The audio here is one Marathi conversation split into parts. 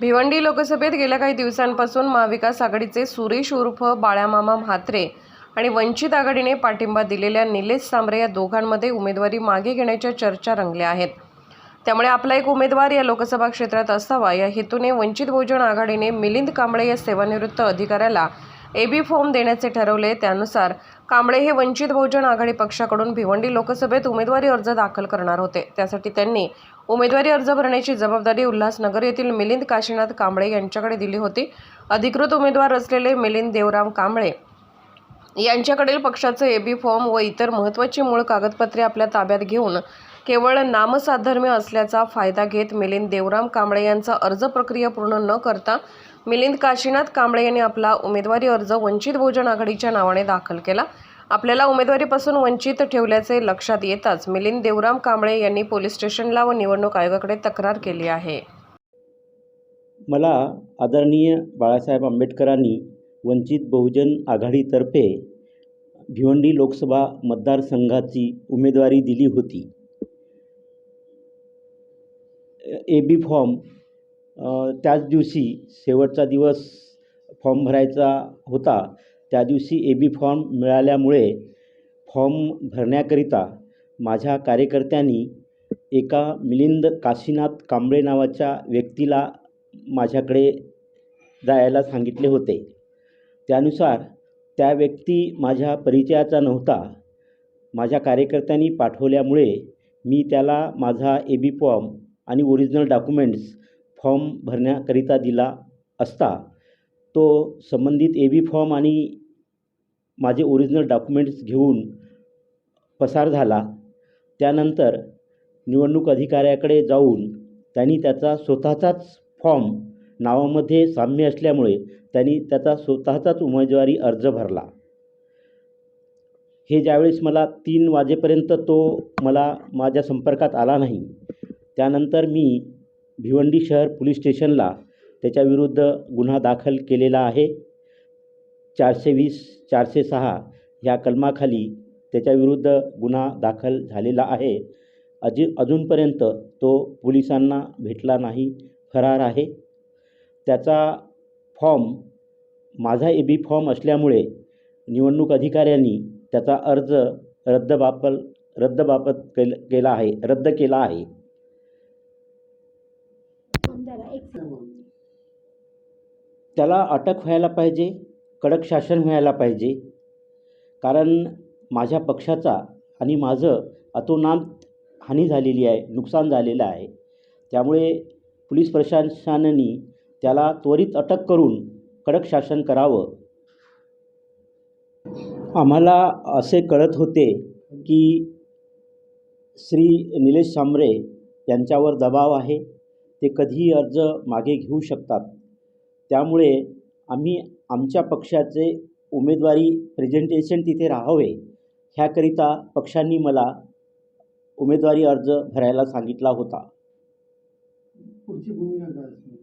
भिवंडी लोकसभेत गेल्या काही दिवसांपासून महाविकास आघाडीचे सुरेश उर्फ बाळ्यामामा म्हात्रे आणि वंचित आघाडीने पाठिंबा दिलेल्या निलेश सांबरे या दोघांमध्ये उमेदवारी मागे घेण्याच्या चर्चा रंगल्या आहेत. त्यामुळे आपला एक उमेदवार या लोकसभा क्षेत्रात असावा या हेतूने वंचित बहुजन आघाडीने मिलिंद कांबळे या सेवानिवृत्त अधिकाऱ्याला एबी फॉर्म देण्याचे ठरवले त्यानुसार कांबळे हे वंचित बहुजन आघाडी पक्षाकडून भिवंडी लोकसभेत उमेदवारी अर्ज दाखल करणार होते. त्यासाठी त्यांनी उमेदवारी अर्ज भरण्याची जबाबदारी उल्हासनगर येथील मिलिंद काशीनाथ कांबळे यांच्याकडे दिली होती. अधिकृत उमेदवार असलेले मिलिंद देवराम कांबळे यांच्याकडील पक्षाचे एबी फॉर्म व इतर महत्त्वाची मूळ कागदपत्रे आपल्या ताब्यात घेऊन केवळ नामसाधर्म्य असल्याचा फायदा घेत मिलिंद देवराम कांबळे यांचा अर्ज प्रक्रिया पूर्ण न करता मिलिंद काशीनाथ कांबळे यांनी आपला उमेदवारी अर्ज वंचित बहुजन आघाडीच्या नावाने दाखल केला. आपल्याला उमेदवारीपासून वंचित ठेवल्याचे लक्षात येताच मिलिंद देवराम कांबळे यांनी पोलीस स्टेशनला व निवडणूक आयोगाकडे तक्रार केली आहे. मला आदरणीय बाळासाहेब आंबेडकरांनी वंचित बहुजन आघाडीतर्फे भिवंडी लोकसभा मतदारसंघाची उमेदवारी दिली होती. ए बी फॉर्म त्याच दिवशी शेवटचा दिवस फॉर्म भरायचा होता. त्या दिवशी ए बी फॉर्म मिळाल्यामुळे फॉर्म भरण्याकरिता माझ्या कार्यकर्त्यांनी एका मिलिंद काशीनाथ कांबळे नावाच्या व्यक्तीला माझ्याकडे जायला सांगितले होते. त्यानुसार त्या व्यक्ती माझ्या परिचयाचा नव्हता. माझ्या कार्यकर्त्यांनी पाठवल्यामुळे मी त्याला माझा ए बी फॉर्म आणि ओरिजिनल डॉक्युमेंट्स फॉर्म भरण्याकरिता दिला असता. तो संबंधित ए बी फॉर्म आणि माझे ओरिजिनल डॉक्युमेंट्स घेऊन पसार झाला. त्यानंतर निवडणूक अधिकाऱ्याकडे जाऊन त्यांनी त्याचा स्वतःचाच फॉर्म नावामध्ये साम्य असल्यामुळे त्यांनी त्याचा स्वतःचाच उमेदवारी अर्ज भरला. हे ज्यावेळेस मला तीन वाजेपर्यंत तो मला माझ्या संपर्कात आला नाही त्यानंतर मी भिवंडी शहर पोलीस स्टेशनला त्याच्याविरुद्ध गुन्हा दाखल केलेला आहे. चारशे वीस चारशे सहा ह्या कलमाखाली त्याच्याविरुद्ध गुन्हा दाखल झालेला आहे. अजि अजूनपर्यंत तो पोलिसांना भेटला नाही फरार आहे. त्याचा फॉर्म माझा ए बी फॉर्म असल्यामुळे निवडणूक अधिकाऱ्यांनी त्याचा अर्ज रद्दबापल रद्दबाबत केल केला आहे रद्द केला आहे. त्याला अटक व्हायला पाहिजे कडक शासन व्हायला पाहिजे. कारण माझ्या पक्षाचा आणि माझं अतोनात हानी झालेली आहे नुकसान झालेलं आहे. त्यामुळे पोलीस प्रशासनाने त्याला त्वरित अटक करून कडक शासन करावं. आम्हाला असे कळत होते की श्री निलेश सांबरे यांच्यावर दबाव आहे. ते कधीही अर्ज मागे घेऊ शकतात. त्यामुळे आम्ही आमच्या पक्षाचे उमेदवारी प्रेझेंटेशन तिथे राहावे ह्याकरिता पक्षांनी मला उमेदवारी अर्ज भरायला सांगितला होता. पुढची भूमिका काय असेल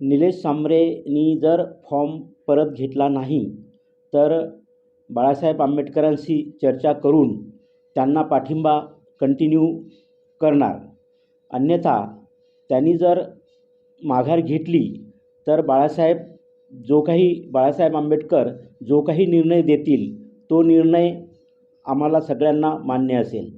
निलेश सांबरेनी जर फॉर्म परत घेतला नाही तर बाळासाहेब आंबेडकरांशी चर्चा करून त्यांना पाठिंबा कंटिन्यू करणार. अन्यथा त्यांनी जर माघार घेतली तर बाळासाहेब जो काही बाळासाहेब आंबेडकर जो काही निर्णय देतील तो निर्णय आम्हाला सगळ्यांना मान्य असेल.